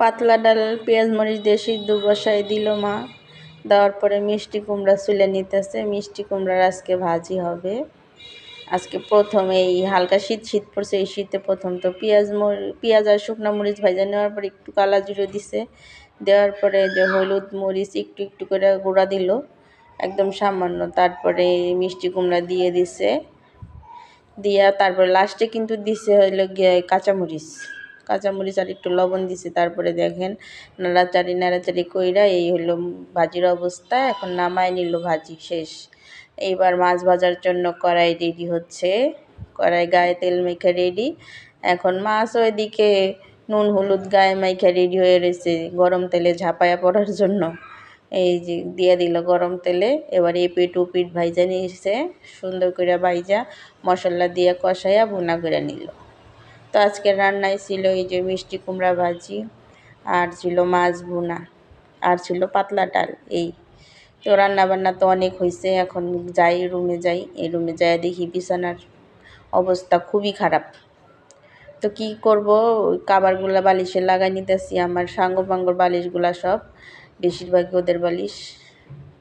পাতলা ডাল পেঁয়াজ মরিচ দিয়ে সিদ্ধ বসাই দিল মা। দেওয়ার পরে মিষ্টি কুমড়া চুলে নিতেছে। মিষ্টি কুমড়ার আজকে ভাজি হবে। আজকে প্রথম এই হালকা শীত শীত পড়ছে, এই শীতে প্রথম তো পেঁয়াজ মরি, পেঁয়াজ আর শুকনো মরিচ ভাজা নেওয়ার পরে একটু কালা জিরে দিছে। দেওয়ার পরে যে হলুদ মরিচ একটু একটু করে গুঁড়া দিল, একদম সামান্য। তারপরে মিষ্টি কুমড়া দিয়ে দিছে। দিয়া তারপরে লাস্টে কিন্তু দিছে হইল গিয়ে কাঁচামরিচ। কাঁচামরিচ আর একটু লবণ দিছে, তারপরে দেখেন নাড়াচাড়ি নাড়াচাড়ি কইরা এই হলো ভাজির অবস্থা, এখন নামায় নিল ভাজি শেষ। এইবার মাছ ভাজার জন্য কড়াই রেডি হচ্ছে, কড়াই গায়ে তেল মেখে রেডি এখন মাছ ওইদিকে নুন, হলুদ গায়ে মাইখা রেডি হয়ে রয়েছে গরম তেলে ঝাঁপায়া পড়ার জন্য। এই যে দিয়ে দিল গরম তেলে, এবার এপিট উপিট ভাইজা নিয়েছে, সুন্দর করে ভাইজা মশলা দিয়ে কষাইয়া ভুনা করে নিল। তো আজকে রান্নায় ছিল এই যে মিষ্টি কুমড়া ভাজি আর ছিল মাছ ভুনা আর ছিল পাতলা ডাল, এই। তো রান্না বান্না তো অনেক হয়েছে এখন যাই রুমে যাই, এই রুমে যাই দেখি বিছানার অবস্থা খুবই খারাপ। তো কি করব কাবারগুলা বালিশে লাগাই নিতেছি, আমার সাঙ্গ পাঙ্গর বালিশগুলা সব, বেশিরভাগই ওদের বালিশ।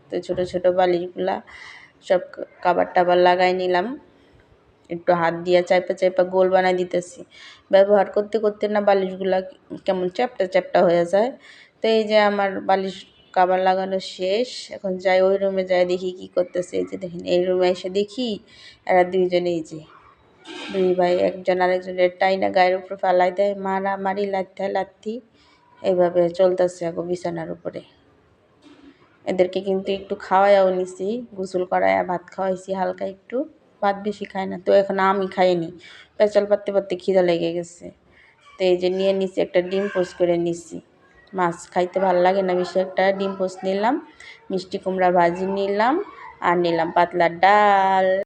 তো ছোট ছোট বালিশগুলা সব কাবার টাবার লাগাই নিলাম। একটু হাত দিয়ে চাইপা চাইপা গোল বানাই দিতেছি। ব্যবহার করতে করতে না বালিশগুলা কেমন চ্যাপটা চ্যাপটা হয়ে যায়। তো এই যে আমার বালিশ কাবার লাগানো শেষ, এখন যাই ওই রুমে যাই দেখি কি করতেছে। এই যে দেখেন, এই রুমে এসে দেখি এরা দুইজনে এই যে, দুই ভাই, একজন আরেকজনের টাইনা গায়ের উপর ফালাই দেয়, মারা মারি লাথা, লাথি এইভাবে চলতেছে এখন বিছানার উপরে। এদেরকে কিন্তু একটু খাওয়াইও নিছি, গোসল করাইয়া ভাত খাওয়াইছি হালকা একটু। ভাত বেশি খায় না, তো এখন আমি খাইনি। পেঁচাল পাততে পারতে খিদা লেগে গেছে। তো এই যে নিয়ে নিছি একটা ডিম পোস্ট করে নিছি। মাছ খাইতে ভালো লাগে না, বেশি একটা ডিম পোস্ট নিলাম, মিষ্টি কুমড়া ভাজি নিলাম, আর নিলাম পাতলা ডাল।